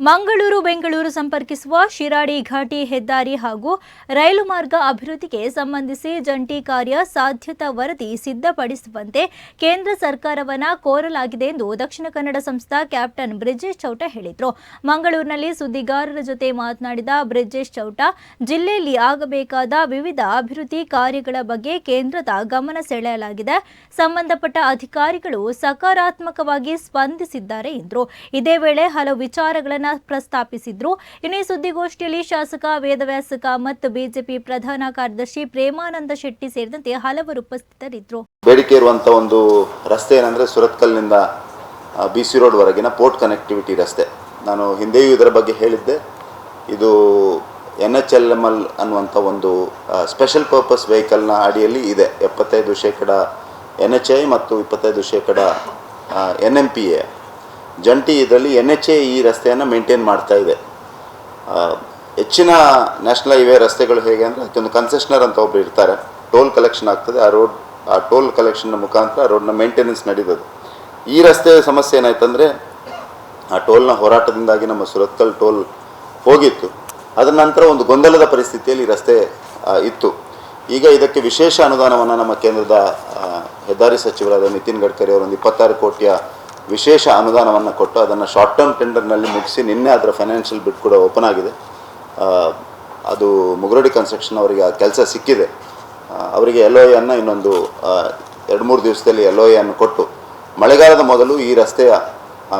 ಮಂಗಳೂರು ಬೆಂಗಳೂರು ಸಂಪರ್ಕಿಸುವ ಶಿರಾಡಿ ಘಾಟಿ ಹೆದ್ದಾರಿ ಹಾಗೂ ರೈಲು ಮಾರ್ಗ ಅಭಿವೃದ್ಧಿಗೆ ಸಂಬಂಧಿಸಿ ಜಂಟಿ ಕಾರ್ಯ ಸಾಧ್ಯತಾ ವರದಿ ಸಿದ್ಧಪಡಿಸುವಂತೆ ಕೇಂದ್ರ ಸರ್ಕಾರವನ್ನು ಕೋರಲಾಗಿದೆ ಎಂದು ದಕ್ಷಿಣ ಕನ್ನಡ ಸಂಸ್ಥಾ ಕ್ಯಾಪ್ಟನ್ ಬ್ರಿಜೇಶ್ ಚೌಟ ಹೇಳಿದರು. ಮಂಗಳೂರಿನಲ್ಲಿ ಸುದ್ದಿಗಾರರ ಜೊತೆ ಮಾತನಾಡಿದ ಬ್ರಿಜೇಶ್ ಚೌಟ, ಜಿಲ್ಲೆಯಲ್ಲಿ ಆಗಬೇಕಾದ ವಿವಿಧ ಅಭಿವೃದ್ಧಿ ಕಾರ್ಯಗಳ ಬಗ್ಗೆ ಕೇಂದ್ರದ ಗಮನ ಸೆಳೆಯಲಾಗಿದೆ. ಸಂಬಂಧಪಟ್ಟ ಅಧಿಕಾರಿಗಳು ಸಕಾರಾತ್ಮಕವಾಗಿ ಸ್ಪಂದಿಸಿದ್ದಾರೆ ಎಂದರು. ಇದೇ ವೇಳೆ ಹಲವು ವಿಚಾರಗಳನ್ನು ಪ್ರಸ್ತಾಪಿಸಿದ್ರು. ಇನ್ನು ಈ ಸುದ್ದಿಗೋಷ್ಠಿಯಲ್ಲಿ ಶಾಸಕ, ವೇದವ್ಯಾಸಕ ಮತ್ತು ಬಿಜೆಪಿ ಪ್ರಧಾನ ಕಾರ್ಯದರ್ಶಿ ಪ್ರೇಮಾನಂದ ಶೆಟ್ಟಿ ಸೇರಿದಂತೆ ಹಲವರು ಉಪಸ್ಥಿತರಿದ್ದರು. ಬೇಡಿಕೆ ಇರುವಂಥ ಒಂದು ರಸ್ತೆ ಏನಂದರೆ ಸುರತ್ಕಲ್ನಿಂದ ಬಿ ಸಿ ರೋಡ್ವರೆಗಿನ ಪೋರ್ಟ್ ಕನೆಕ್ಟಿವಿಟಿ ರಸ್ತೆ. ನಾನು ಹಿಂದೆಯೂ ಇದರ ಬಗ್ಗೆ ಹೇಳಿದ್ದೆ. ಇದು N H L M L ಅನ್ನುವಂಥ ಒಂದು ಸ್ಪೆಷಲ್ ಪರ್ಪಸ್ ವೆಹಿಕಲ್ನ ಅಡಿಯಲ್ಲಿ ಇದೆ. ಎಪ್ಪತ್ತೈದು ಶೇಕಡ ಎನ್ ಎಚ್ ಐ ಮತ್ತು ಇಪ್ಪತ್ತೈದು ಶೇಕಡ ಎನ್ ಎಂ ಪಿ ಎ ಜಂಟಿ ಇದರಲ್ಲಿ ಎನ್ ಎಚ್ ಎ ಈ ರಸ್ತೆಯನ್ನು ಮೇಂಟೈನ್ ಮಾಡ್ತಾ ಇದೆ. ಆ, ಹೆಚ್ಚಿನ ನ್ಯಾಷನಲ್ ಹೈವೇ ರಸ್ತೆಗಳು ಹೇಗೆ ಅಂದರೆ ಅದಕ್ಕೊಂದು ಕನ್ಸೆಷನರ್ ಅಂತ ಒಬ್ಬರು ಇರ್ತಾರೆ. ಟೋಲ್ ಕಲೆಕ್ಷನ್ ಆಗ್ತದೆ. ಆ ರೋಡ್ ಆ ಟೋಲ್ ಕಲೆಕ್ಷನ್ನ ಮುಖಾಂತರ ರೋಡ್ನ ಮೇಂಟೆನೆನ್ಸ್ ನಡೀತದೆ. ಈ ರಸ್ತೆಯ ಸಮಸ್ಯೆ ಏನಾಯ್ತಂದರೆ ಆ ಟೋಲ್ನ ಹೋರಾಟದಿಂದಾಗಿ ನಮ್ಮ ಸುರತ್ಕಲ್ ಟೋಲ್ ಹೋಗಿತ್ತು. ಅದರ ನಂತರ ಒಂದು ಗೊಂದಲದ ಪರಿಸ್ಥಿತಿಯಲ್ಲಿ ಈ ರಸ್ತೆ ಇತ್ತು. ಈಗ ಇದಕ್ಕೆ ವಿಶೇಷ ಅನುದಾನವನ್ನು ನಮ್ಮ ಕೇಂದ್ರದ ಆ, ಹೆದ್ದಾರಿ ಸಚಿವರಾದ ನಿತಿನ್ ಗಡ್ಕರಿ ಅವರೊಂದು ಇಪ್ಪತ್ತಾರು ಕೋಟಿಯ ವಿಶೇಷ ಅನುದಾನವನ್ನು ಕೊಟ್ಟು ಅದನ್ನು ಶಾರ್ಟ್ ಟರ್ಮ್ ಟೆಂಡರ್ನಲ್ಲಿ ಮುಗಿಸಿ ನಿನ್ನೆ ಅದರ ಫೈನಾನ್ಷಿಯಲ್ ಬಿಡ್ ಕೂಡ ಓಪನ್ ಆಗಿದೆ. ಅದು ಮುಗುರಡಿ ಕನ್ಸ್ಟ್ರಕ್ಷನ್ ಅವರಿಗೆ ಆ ಕೆಲಸ ಸಿಕ್ಕಿದೆ. ಅವರಿಗೆ ಎಲ್ ಒ ಎನ್ನು ಇನ್ನೊಂದು ಎರಡು ಮೂರು ದಿವಸದಲ್ಲಿ ಎಲ್ ಒ ಎನ್ನು ಕೊಟ್ಟು ಮಳೆಗಾಲದ ಮೊದಲು ಈ ರಸ್ತೆಯ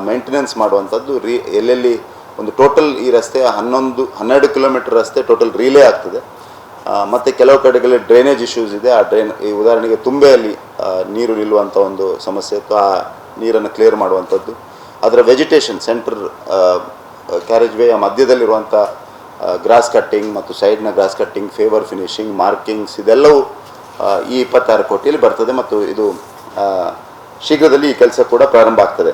ಮೇಂಟೆನೆನ್ಸ್ ಮಾಡುವಂಥದ್ದು ರೀ, ಎಲ್ಲೆಲ್ಲಿ ಒಂದು ಟೋಟಲ್ ಈ ರಸ್ತೆಯ ಹನ್ನೊಂದು, ಹನ್ನೆರಡು ಕಿಲೋಮೀಟರ್ ರಸ್ತೆ ಟೋಟಲ್ ರೀಲೇ ಆಗ್ತದೆ. ಮತ್ತು ಕೆಲವು ಕಡೆಗಳಲ್ಲಿ ಡ್ರೈನೇಜ್ ಇಶ್ಯೂಸ್ ಇದೆ. ಆ ಡ್ರೈನ್ ಈ ಉದಾಹರಣೆಗೆ ತುಂಬೆಯಲ್ಲಿ ನೀರು ನಿಲ್ಲುವಂಥ ಒಂದು ಸಮಸ್ಯೆ ಇತ್ತು. ಆ ನೀರನ್ನು ಕ್ಲಿಯರ್ ಮಾಡುವಂಥದ್ದು. ಅದರ ವೆಜಿಟೇಷನ್ ಸೆಂಟ್ರ್ ಕ್ಯಾರೇಜ್ ವೇಯ ಮಧ್ಯದಲ್ಲಿರುವಂಥ ಗ್ರಾಸ್ ಕಟ್ಟಿಂಗ್ ಮತ್ತು ಸೈಡ್ನ grass cutting paver finishing markings ಇದೆಲ್ಲವೂ ಈ ಇಪ್ಪತ್ತಾರು ಕೋಟಿಯಲ್ಲಿ ಬರ್ತದೆ ಮತ್ತು ಇದು ಶೀಘ್ರದಲ್ಲಿ ಈ ಕೆಲಸ ಕೂಡ ಪ್ರಾರಂಭ ಆಗ್ತದೆ.